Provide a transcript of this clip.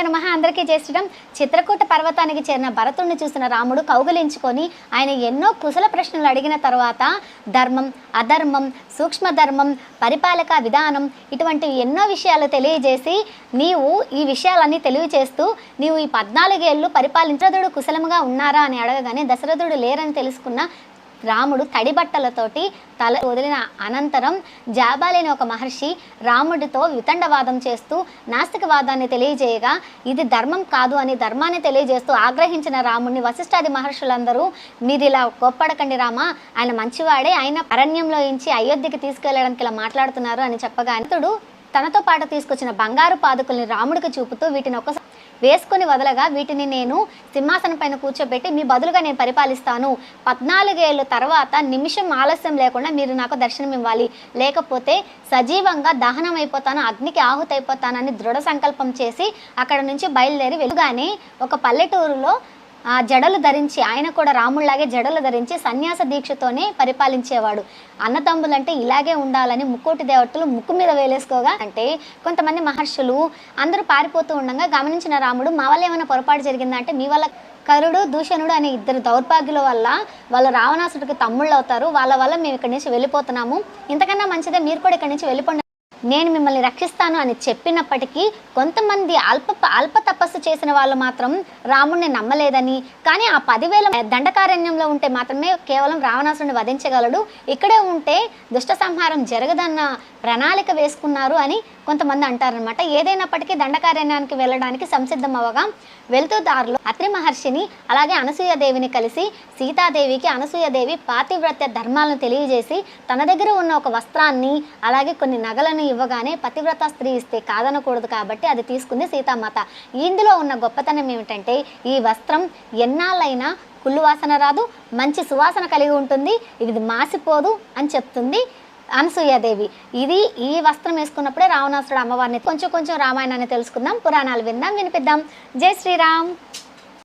శ్రీమాత్రేయ నమ అందరికీ చేసడం చిత్రకూట పర్వతానికి చేరిన భరతుడిని చూసిన రాముడు కౌగులించుకొని ఆయన ఎన్నో కుశల ప్రశ్నలు అడిగిన తర్వాత ధర్మం అధర్మం సూక్ష్మధర్మం పరిపాలక విధానం ఇటువంటి ఎన్నో విషయాలు తెలియజేసి నీవు ఈ విషయాలన్నీ తెలియచేస్తూ నీవు ఈ పద్నాలుగేళ్ళు పరిపాలించదుడు కుశలముగా ఉన్నారా అని అడగగానే దశరథుడు లేరని తెలుసుకున్న రాముడు తడి బట్టలతోటి తల వదిలిన అనంతరం జాబాలేని ఒక మహర్షి రాముడితో వితండవాదం చేస్తూ నాస్తికవాదాన్ని తెలియజేయగా ఇది ధర్మం కాదు అని ధర్మాన్ని తెలియజేస్తూ ఆగ్రహించిన రాముడిని వశిష్ఠాది మహర్షులందరూ మీరు ఇలా కోప్పడకండి రామా ఆయన మంచివాడే ఆయన అరణ్యంలో ఇంచి అయోధ్యకి తీసుకెళ్ళడానికి ఇలా మాట్లాడుతున్నారు అని చెప్పగా అంతుడు తనతో పాటు తీసుకొచ్చిన బంగారు పాదుకుల్ని రాముడికి చూపుతూ వీటిని ఒక వేసుకుని వదలగా వీటిని నేను సింహాసనం పైన కూర్చోబెట్టి మీ బదులుగా నేను పరిపాలిస్తాను. పద్నాలుగేళ్ళ తర్వాత నిమిషం ఆలస్యం లేకుండా మీరు నాకు దర్శనం ఇవ్వాలి. లేకపోతే సజీవంగా దహనం అయిపోతాను అగ్నికి ఆహుతి అయిపోతానని దృఢ సంకల్పం చేసి అక్కడ నుంచి బయలుదేరి వెలుగానే ఒక పల్లెటూరులో ఆ జడలు ధరించి ఆయన కూడా రాముళ్ళాగే జడలు ధరించి సన్యాస దీక్షతోనే పరిపాలించేవాడు. అన్నదమ్ములంటే ఇలాగే ఉండాలని ముక్కోటి దేవతలు ముక్కు మీద వేలేసుకోగా అంటే కొంతమంది మహర్షులు అందరూ పారిపోతూ ఉండగా గమనించిన రాముడు మా వల్ల ఏమైనా పొరపాటు జరిగిందంటే మీ వల్ల కరుడు దూషణుడు అనే ఇద్దరు దౌర్భాగ్యుల వల్ల వాళ్ళ రావణాసుడికి తమ్ముళ్ళు అవుతారు వాళ్ళ వల్ల మేము ఇక్కడి నుంచి వెళ్ళిపోతున్నాము. ఇంతకన్నా మంచిదే మీరు కూడా ఇక్కడి నుంచి వెళ్ళిపోండి నేను మిమ్మల్ని రక్షిస్తాను అని చెప్పినప్పటికీ కొంతమంది అల్ప అల్ప తపస్సు చేసిన వాళ్ళు మాత్రం రాముడిని నమ్మలేదని కానీ ఆ పదివేల దండకారణ్యంలో ఉంటే మాత్రమే కేవలం రావణాసుని వధించగలడు. ఇక్కడే ఉంటే దుష్ట సంహారం జరగదన్న ప్రణాళిక వేసుకున్నారు అని కొంతమంది అంటారనమాట ఏదైనప్పటికీ దండకారణ్యానికి వెళ్ళడానికి సంసిద్ధం అవగా వెళ్తూ దారిలో అత్రి మహర్షిని అలాగే అనసూయదేవిని కలిసి సీతాదేవికి అనసూయదేవి పాతివ్రత్య ధర్మాలను తెలియజేసి తన దగ్గర ఉన్న ఒక వస్త్రాన్ని అలాగే కొన్ని నగలను ఇవ్వగానే పతివ్రత స్త్రీ ఇస్తే కాదనకూడదు కాబట్టి అది తీసుకుంది సీతామాత. ఇందులో ఉన్న గొప్పతనం ఏమిటంటే ఈ వస్త్రం ఎన్నాళ్ళైనా కుళ్ళు వాసన రాదు మంచి సువాసన కలిగి ఉంటుంది ఇది మాసిపోదు అని చెప్తుంది అనసూయాదేవి. ఇది ఈ వస్త్రం వేసుకున్నప్పుడే రావణాసుడు అమ్మవారిని కొంచెం కొంచెం రామాయణాన్ని తెలుసుకుందాం పురాణాలు విందాం వినిపిద్దాం. జై శ్రీరామ్.